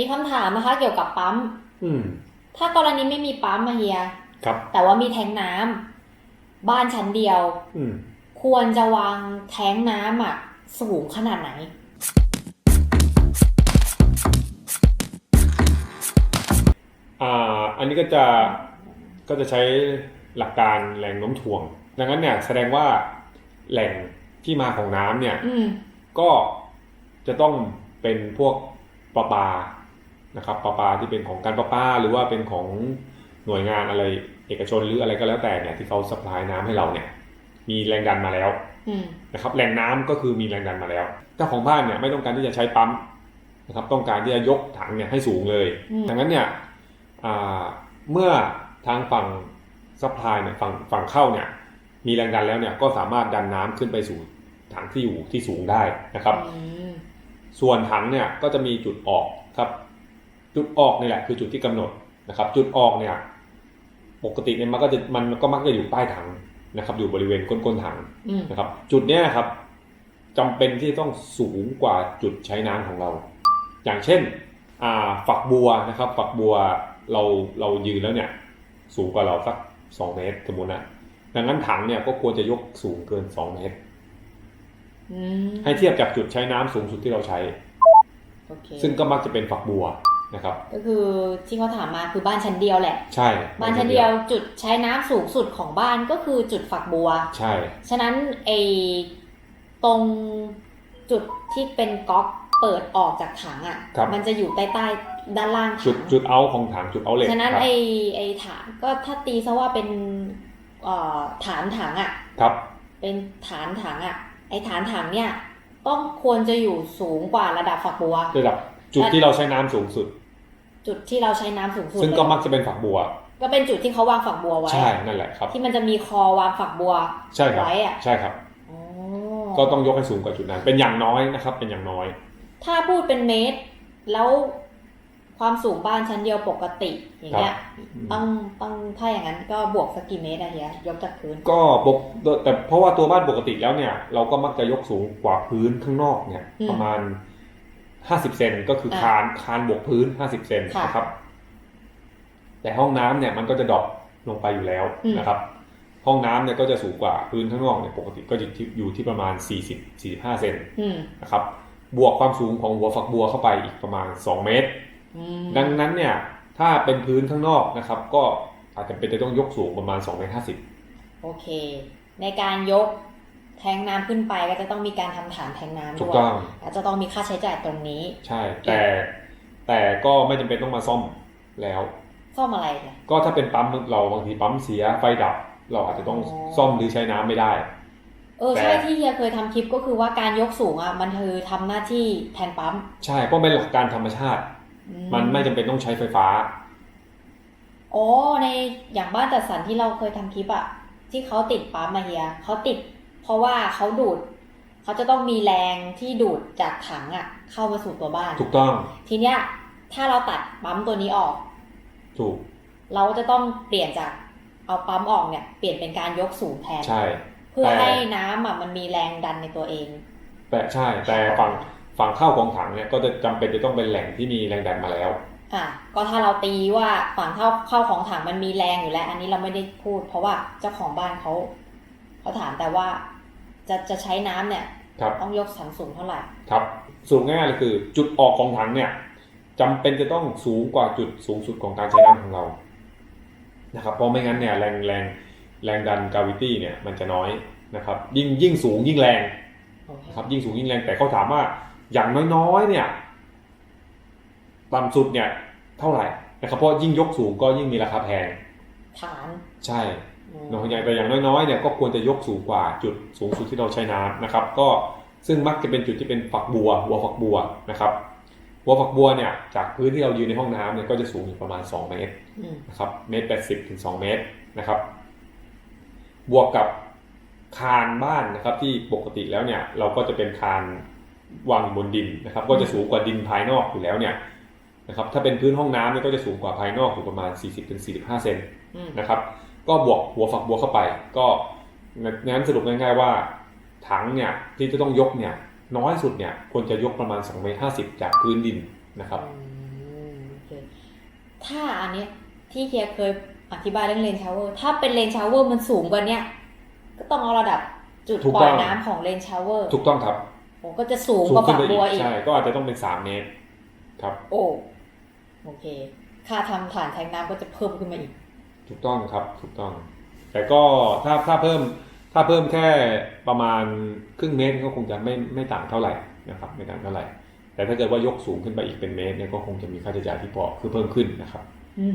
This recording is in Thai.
มีคำถามนะคะเกี่ยวกับปั๊ม อืม ถ้ากรณีไม่มีปั๊มมาเฮีย ครับ แต่ว่ามีแทงน้ำบ้านชั้นเดียว อืม ควรจะวางแทงน้ำอะ สูงขนาดไหน อ่า อันนี้ก็จะ ก็จะใช้หลักการแรงโน้มถ่วง ดังนั้นเนี่ยแสดงว่าแหล่งที่มาของน้ำเนี่ย อืม ก็จะต้องเป็นพวกประปา นะครับประปาที่เป็นของการประปาหรือว่าเป็นของหน่วยงานอะไรเอกชนหรืออะไรก็แล้วแต่เนี่ยที่เขาสปายน้ำให้เราเนี่ย มีแรงดันมาแล้วอืมนะครับแหล่งน้ำก็คือมีแรงดันมาแล้วเจ้าของบ้านเนี่ยไม่ต้องการที่จะใช้ปั๊มนะครับ ต้องการที่จะยกถังเนี่ยให้สูงเลยอืมดังนั้นเนี่ยอ่าเมื่อทางฝั่งซัพพลายเนี่ยฝั่งฝั่งเข้าเนี่ย มีแรงดันแล้วเนี่ยก็สามารถดันน้ำขึ้นไปสู่ถังที่อยู่ที่สูงได้นะครับอืมส่วนถังเนี่ยก็จะมีจุดออกครับ จุดออกนี่แหละคือจุดที่กำหนดนะครับ จุดออกเนี่ยปกติเนี่ยมันก็จะมันก็มักจะอยู่ใต้ถังนะครับ อยู่บริเวณก้นๆถังอืมนะครับ จุดเนี้ยครับจำเป็นที่ต้องสูงกว่าจุดใช้น้ำของเรา อย่างเช่นอ่าฝักบัวนะครับ ฝักบัวเราเรายืนแล้วเนี่ย สูงกว่าเราสักสองเมตรสมมตินะดังนั้นถังเนี่ยก็ควรจะยกสูงเกินสองเมตรอืมให้เทียบจากจุดใช้น้ำสูงสุดที่เราใช้โอเคซึ่งก็มักจะเป็นฝักบัว นะครับ ก็คือที่เขาถามมาคือบ้านชั้นเดียวแหละ ใช่ บ้านชั้นเดียวจุดใช้น้ำสูงสุดของบ้านก็คือจุดฝักบัว ใช่ ฉะนั้นไอตรงจุดที่เป็นก๊อกเปิดออกจากถังอะ มันจะอยู่ใต้ใต้ๆด้านล่างถัจุดงจุดเอาของถังจุดเอาเหล็กฉะนั้นครับไอไอฐานก็ถ้าตีซะว่าเป็นเอ่อฐานถังอะ ครับ เป็นฐานถังอะ ไอฐานถังเนี่ยต้องควรจะอยู่สูงกว่าระดับฝักบัว ระดับจุดที่เราใช้น้ำสูงสุด จุดที่เราใช้น้ำสูงสุดซึ่งก็เลยมักจะเป็นฝักบัว ก็เป็นจุดที่เขาวางฝักบัวไว้ใช่นั่นแหละครับ ที่มันจะมีคอวางฝักบัวใช่ครับไว้อะใช่ครับอ๋อก็ต้องยกให้สูงกว่าจุดนั้น เป็นอย่างน้อยนะครับ เป็นอย่างน้อย ถ้าพูดเป็นเมตร แล้วความสูงบ้านชั้นเดียวปกติอย่างเงี้ยต้องต้องถ้าอย่างนั้นก็บวกสักกี่เมตรอะเฮียยกจากพื้น ก็ปกแต่เพราะว่าตัวบ้านปกติแล้วเนี่ย เราก็มักจะยกสูงกว่าพื้นข้างนอกเนี่ยอืมประมาณ 50เซนก็คืออะคานคานบวกพื้น50เซนค่ะนะครับ แต่ห้องน้ำเนี่ยมันก็จะดรอปลงไปอยู่แล้วอืมนะครับ ห้องน้ำเนี่ยก็จะสูงกว่าพื้นข้างนอกเนี่ยปกติก็จะอยู่ที่ประมาณ 40-45 เซนอืมนะครับ บวกความสูงของหัวฝักบัวเข้าไปอีกประมาณ 2 เมตรอืมดังนั้นเนี่ยถ้าเป็นพื้นข้างนอกนะครับ ก็อาจจะเป็นจะต้องยกสูงประมาณ2เมตร50โอเค ในการยก แทงน้ำขึ้นไปก็จะต้องมีการทำฐานแทงน้ำถูด้กวยต้องอาจจะต้องมีค่าใช้จ่ายตรงนี้ ใช่ แต่แต่ก็ไม่จำเป็นต้องมาซ่อมแล้วซ่อมอะไรเนี่ยก็ถ้าเป็นปั๊มเราบางทีปั๊มเสียไฟดับ เราอาจจะต้องอ๋อซ่อมหรือใช้น้ำไม่ได้เออแต่ใช่ที่เฮียเคยทำคลิปก็คือว่าการยกสูงอะมันคือทำหน้าที่แทนปั๊ม ใช่เพราะเป็นหลักการธรรมชาติอืมันไม่จำเป็นต้องใช้ไฟฟ้าอ๋อในอย่างบ้านจัดสรรที่เราเคยทำคลิปอะที่เขาติดปั๊มมาเฮียเขาติด เพราะว่าเขาดูดเขาจะต้องมีแรงที่ดูดจากถังอะเข้ามาสู่ตัวบ้าน ถูกต้อง ทีเนี้ยถ้าเราตัดปั๊มตัวนี้ออก ถูก เราจะต้องเปลี่ยนจากเอาปั๊มออกเนี่ยเปลี่ยนเป็นการยกสูงแทนใช่ เพื่อแต่ให้น้ำอะมันมีแรงดันในตัวเอง แต่ใช่ แต่ฝั่งฝั่งเข้าของถังเนี่ยก็จะจำเป็นจะต้องเป็นแหล่งที่มีแรงดันมาแล้วอะก็ถ้าเราตีว่าฝั่งเข้าเข้าของถังมันมีแรงอยู่แล้ว อันนี้เราไม่ได้พูด เพราะว่าเจ้าของบ้านเขาเขาถามแต่ว่า จะจะใช้น้ำเนี่ยครับต้องยกถังสูงเท่าไหร่ ครับ สูงง่ายๆเลยคือ จุดออกของถังเนี่ยจำเป็นจะต้องสูงกว่าจุดสูงสุดของการใช้น้ำของเรา นะครับ เพราะไม่งั้นเนี่ยแรงแรงแรงดันกาวิตี้เนี่ยมันจะน้อยนะครับ ยิ่งยิ่งสูงยิ่งแรงนะครับ ยิ่งสูงยิ่งแรงแต่เขาถามว่าอย่างน้อยๆเนี่ยต่ำสุดเนี่ยเท่าไหร่นะครับเพราะยิ่งยกสูงก็ยิ่งมีราคาแพงฐานใช่ อืมเนอะอย่แต่อย่างน้อยๆเนี่ยก็ควรจะยกสูงกว่าจุดสูงสุดที่เราใช้น้ำนะครับ ก็ซึ่งมักจะเป็นจุดที่เป็นฝักบัวหัวฝักบัวนะครับหัวฝักบัวเนี่ยจากพื้นที่เรายืนในห้องน้ำเนี่ยก็จะสูงอยู่ประมาณ 2 เมตรนะครับเมตรแปดสิบถึงสองเมตรนะครับ บวกกับคานบ้านนะครับที่ปกติแล้วเนี่ยเราก็จะเป็นคานวางบนดินนะครับ ก็จะสูงกว่าดินภายนอกอยู่แล้วเนี่ยนะครับถ้าเป็นพื้นห้องน้ำเนี่ยก็จะสูงกว่าภายนอกอยู่ประมาณ 40-45เซนนะครับ ก็บวกหัวฝักบัวเข้าไป ก็งั้นสรุปง่ายๆว่าถังเนี่ยที่จะต้องยกเนี่ยน้อยสุดเนี่ยควรจะยกประมาณ2เมตร50จากพื้นดินนะครับอืมถ้าอันเนี้ยที่เฮียเคยอธิบายเรื่องเลนชาวเวอร์ถ้าเป็นเลนชาวเวอร์มันสูงกว่าเนี้ยก็ต้องเอาระดับจุดถูกปล่ต้ออยงน้ำของเลนชาวเวอร์ ถูกต้องครับโอ้ก็จะสูงสูกงว่าขึ้ฝันกไปอีบัวกอีกใช่ก็อาจจะต้องเป็นสามเมตรครับ โอ้โอเค ค่าทำฐานแทงน้ำก็จะเพิ่มขึ้นมาอีก ถูกต้องครับถูกต้อง แต่ก็ถ้าถ้าเพิ่มถ้าเพิ่มแค่ประมาณครึ่งเมตรก็คงจะไม่ไม่ต่างเท่าไหร่นะครับไม่ต่างเท่าไหร่ แต่ถ้าเกิดว่ายกสูงขึ้นไปอีกเป็นเมตรเนี่ยก็คงจะมีค่าใช้จ่ายที่พอคือเพิ่มขึ้นนะครับ อืม